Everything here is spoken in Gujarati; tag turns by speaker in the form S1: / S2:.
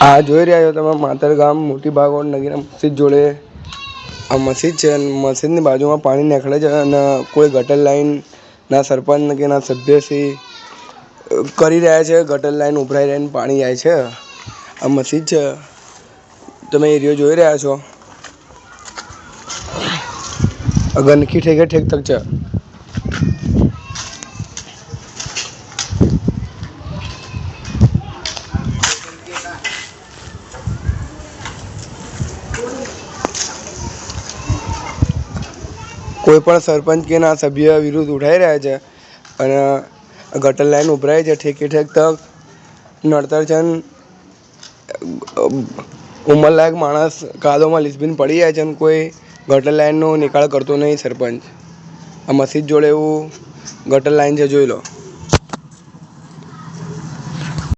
S1: આ જોઈ રહ્યા છો તમે, માતર ગામ, મોટી ભાગોળ નગીના મસ્જિદ જોડે. આ મસ્જિદ છે મસ્જિદની બાજુમાં પાણી નીકળે છે, અને કોઈ ગટર લાઈન ના સરપંચ કે ના સભ્યશ્રી કરી રહ્યા છે, ગટર લાઈન ઉભરાઈ રહીને પાણી જાય છે. આ મસ્જિદ છે. તમે એરિયો જોઈ રહ્યા છો. ગંદકી ઠેકે ઠેક તક છે. કોઈ પણ સરપંચ કે ના સભ્ય વિરુદ્ધ ઉઠાઈ રહ્યા છે અને ગટર લાઈન ઉભરાય છે, ઠેકે ઠેક તક નડતર ઉંમરલાયક માણસ કાદોમાં લીસબીન પડી જાય છે અને કોઈ ગટર લાઈનનો નિકાલ કરતો નહીં સરપંચ. આ મસ્જિદ જોડે એવું ગટર લાઈન છે, જોઈ લો.